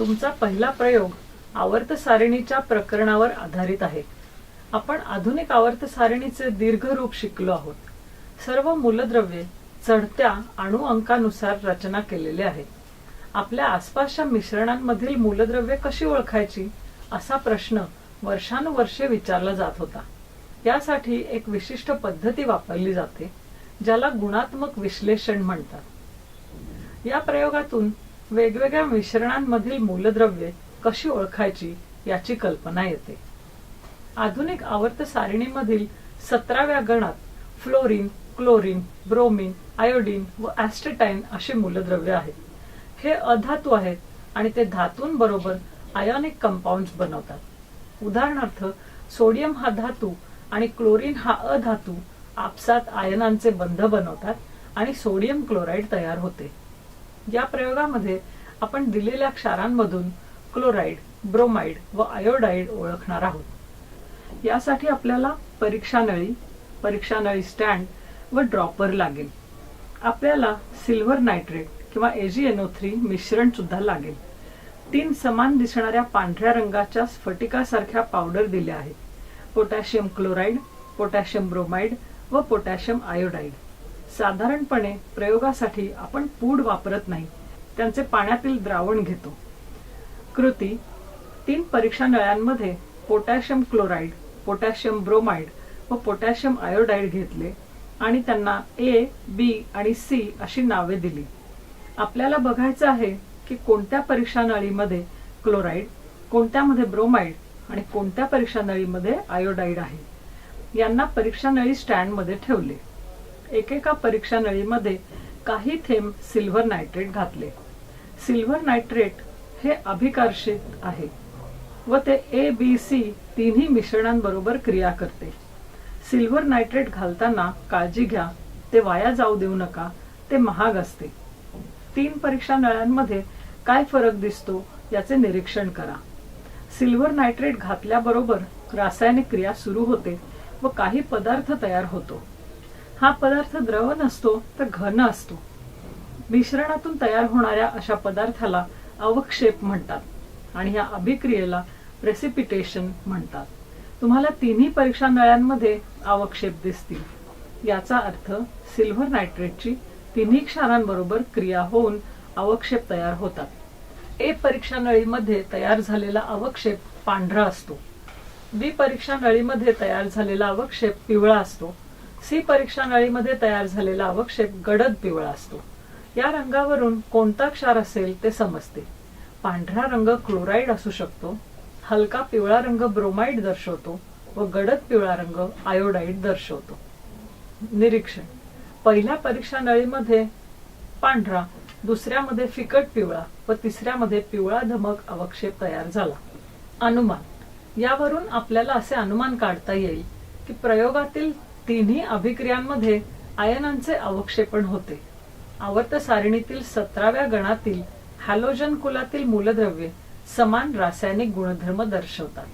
तुमचा पहिला प्रयोग आवर्त सारणीच्या प्रकरणावर आधारित आहे. आपण आधुनिक आवर्त सारणीचे दीर्घ रूप शिकलो आहोत. सर्व मूलद्रव्ये चढत्या अणु अंकानुसार रचना केलेले आहेत आपल्या आसपासच्या मिश्रणांमधील मूलद्रव्ये कशी ओळखायची असा प्रश्न वर्षानुवर्षे विचारला जात होता. यासाठी एक विशिष्ट पद्धती वापरली जाते ज्याला गुणात्मक विश्लेषण म्हणतात. या प्रयोगातून वेगवेगळ्या मिश्रणांमधील मूलद्रव्ये कशी ओळखायची याची कल्पना येते. आधुनिक आवर्त सारिणीमधील सतराव्या गणात फ्लोरीन क्लोरीन ब्रोमीन आयोडीन व ॲस्टेटाईन अशी मूलद्रव्ये आहेत. हे अधातू आहेत आणि ते धातूंबरोबर आयॉनिक कंपाऊंड बनवतात. उदाहरणार्थ सोडियम हा धातू आणि क्लोरीन हा अधातू आपसात आयनांचे बंध बनवतात आणि सोडियम क्लोराईड तयार होते. या प्रयोगामध्ये आपण दिलेल्या क्षारांमधून क्लोराईड ब्रोमाइड व आयोडाईड ओळखणार आहोत. यासाठी आपल्याला परीक्षा नळी परीक्षा नळी स्टँड व ड्रॉपर लागेल. आपल्याला सिल्वर नायट्रेट किंवा एजीएनओ थ्री मिश्रण सुद्धा लागेल. तीन समान दिसणाऱ्या पांढऱ्या रंगाच्या स्फटिकासारख्या पावडर दिल्या आहेत. पोटॅशियम क्लोराईड पोटॅशियम ब्रोमाइड व पोटॅशियम आयोडाईड. साधारणपणे प्रयोगासाठी आपण पूड वापरत नाही. त्यांचे पाण्यातील द्रावण घेतो. कृती तीन परीक्षा नळ्यांमध्ये पोटॅशियम क्लोराईड पोटॅशियम ब्रोमाइड व पोटॅशियम आयोडाईड घेतले आणि त्यांना ए बी आणि सी अशी नावे दिली. आपल्याला बघायचं आहे की कोणत्या परीक्षा नळीमध्ये क्लोराईड कोणत्यामध्ये ब्रोमाइड आणि कोणत्या परीक्षा नळीमध्ये आयोडाईड आहे. यांना परीक्षा नळी स्टँडमध्ये ठेवले. एकेका परीक्षा नळीमध्ये काही थेंब सिल्व्हर नायट्रेट घातले. सिल्वर नायट्रेट हे अभिकर्षित आहे व ते ए बी सी तिन्ही मिश्रणांबरोबर क्रिया करते. सिल्वर नायट्रेट घालताना काळजी घ्या ते वाया जाऊ देऊ नका ते महाग असते. तीन परीक्षा नळ्यांमध्ये काय फरक दिसतो याचे निरीक्षण करा. सिल्वर नायट्रेट घातल्याबरोबर रासायनिक क्रिया सुरू होते व काही पदार्थ तयार होतो. हा पदार्थ द्रव नसतो तर घन असतो. मिश्रणातून तयार होणाऱ्या अशा पदार्थाला अवक्षेप म्हणतात आणि या अभिक्रियेला प्रेसिपिटेशन म्हणतात. तुम्हाला तिन्ही परीक्षा नळ्यांमध्ये अवक्षेप दिसतील. याचा अर्थ सिल्व्हर नायट्रेटची तिन्ही क्षारांबरोबर क्रिया होऊन अवक्षेप तयार होतात. ए परीक्षा नळीमध्ये तयार झालेला अवक्षेप पांढरा असतो. बी परीक्षा नळीमध्ये तयार झालेला अवक्षेप पिवळा असतो. सी परीक्षा नळीमध्ये तयार झालेला अवक्षेप गडद पिवळा असतो. या रंगावरून कोणता क्षार असेल ते समजते. पांढरा रंग क्लोराईड असू शकतो हलका पिवळा रंग ब्रोमाइड दर्शवतो व गडद पिवळा रंग आयोडाईड दर्शवतो. निरीक्षण. पहिल्या परीक्षा नळीमध्ये पांढरा दुसऱ्यामध्ये फिकट पिवळा व तिसऱ्यामध्ये पिवळा धमक अवक्षेप तयार झाला. अनुमान. यावरून आपल्याला असे अनुमान काढता येईल की प्रयोगातील तिन्ही अभिक्रियांमध्ये आयनांचे अवक्षेपण होते. आवर्त सारणीतील सतराव्या गणातील हॅलोजन कुलातील मूलद्रव्ये समान रासायनिक गुणधर्म दर्शवतात.